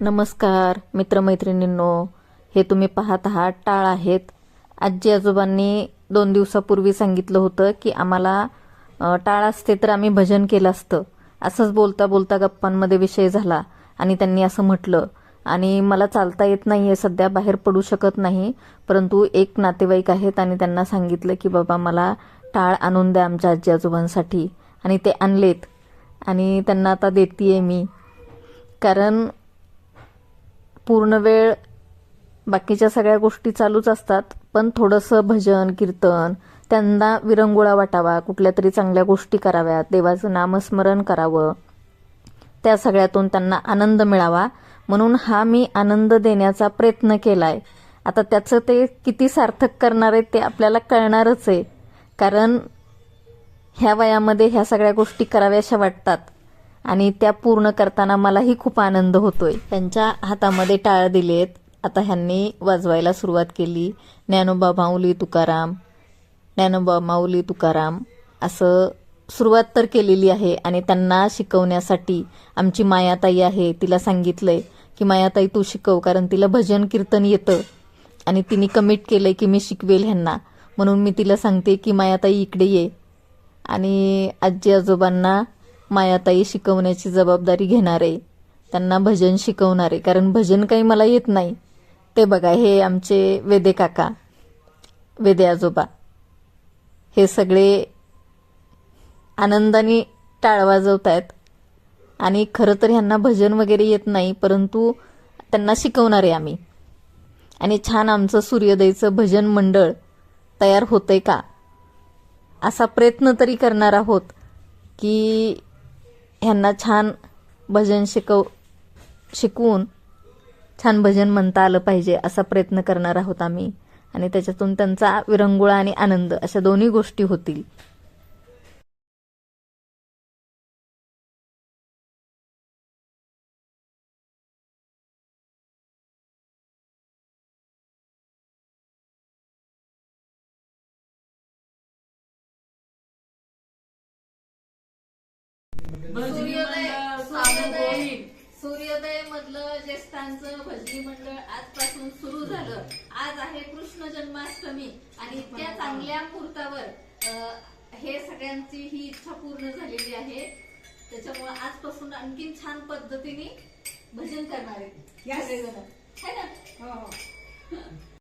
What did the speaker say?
नमस्कार मित्रमैत्रिणींनो. हे तुम्ही पाहत आहात टाळ आहेत. आजी आजोबांनी दोन दिवसापूर्वी सांगितलं होतं की आम्हाला टाळ असते तर आम्ही भजन केलं असतं. असंच बोलता बोलता गप्पांमध्ये विषय झाला आणि त्यांनी असं म्हटलं. आणि मला चालता येत नाही आहे सध्या बाहेर पडू शकत नाही परंतु एक नातेवाईक आहेत आणि त्यांना सांगितलं की बाबा मला टाळ आणून द्या आमच्या आजी आजोबांसाठी. आणि ते आणलेत. आणि त्यांना आता देतीये मी. कारण पूर्ण वेळ बाकीच्या सगळ्या गोष्टी चालूच असतात पण थोडंसं भजन कीर्तन त्यांना विरंगुळा वाटावा कुठल्या तरी चांगल्या गोष्टी कराव्यात देवाचं नामस्मरण करावं. त्या सगळ्यातून त्यांना आनंद मिळावा. म्हणून हा मी आनंद देण्याचा प्रयत्न केलाय. आता त्याचं ते किती सार्थक करणार आहे ते आपल्याला कळणारच आहे. कारण ह्या वयामध्ये ह्या सगळ्या गोष्टी कराव्याशा वाटतात. आणि त्या पूर्ण करताना मलाही खूप आनंद होतोय. त्यांच्या हातामध्ये टाळ दिलेत. आता ह्यांनी वाजवायला सुरुवात केली. ज्ञानोबा माऊली तुकाराम ज्ञानोबा माऊली तुकाराम असं सुरुवात तर केलेली आहे आणि त्यांना शिकवण्यासाठी आमची मायाताई आहे तिला सांगितलंय की मायाताई तू शिकव कारण तिला भजन कीर्तन येतं आणि तिने कमिट केलंय की मी शिकवेल ह्यांना. म्हणून मी तिला सांगते की मायाताई इकडे ये. आणि आजी आजोबांना मायाताई शिकवण्याची जबाबदारी घेणार आहे त्यांना भजन शिकवणार आहे कारण भजन काही मला येत नाही. ते बघा हे आमचे वेदे काका वेदे आजोबा. हे सगळे आनंदाने टाळ वाजवत आहेत आणि खरं तर ह्यांना भजन वगैरे येत नाही परंतु त्यांना शिकवणार आहे आम्ही. आणि छान आमचं सूर्योदयचं भजन मंडळ तयार होतंय का? असा प्रयत्न तरी करणार आहोत की ह्यांना छान भजन शिकव शिकवून छान भजन म्हणता आलं पाहिजे असा प्रयत्न करणार आहोत आम्ही. आणि त्याच्यातून त्यांचा विरंगुळा आणि आनंद अशा दोन्ही गोष्टी होतील. सूर्योदय मधलं ज्येष्ठांचं भजनी मंडळ आजपासून सुरू झालं. आज आहे कृष्ण जन्माष्टमी आणि इतक्या चांगल्या मुहूर्तावर हे सगळ्यांची ही इच्छा पूर्ण झालेली आहे. त्याच्यामुळे आजपासून आणखीन छान पद्धतीने भजन करणार आहेत Yes. सगळेजण. है ना? हो हो.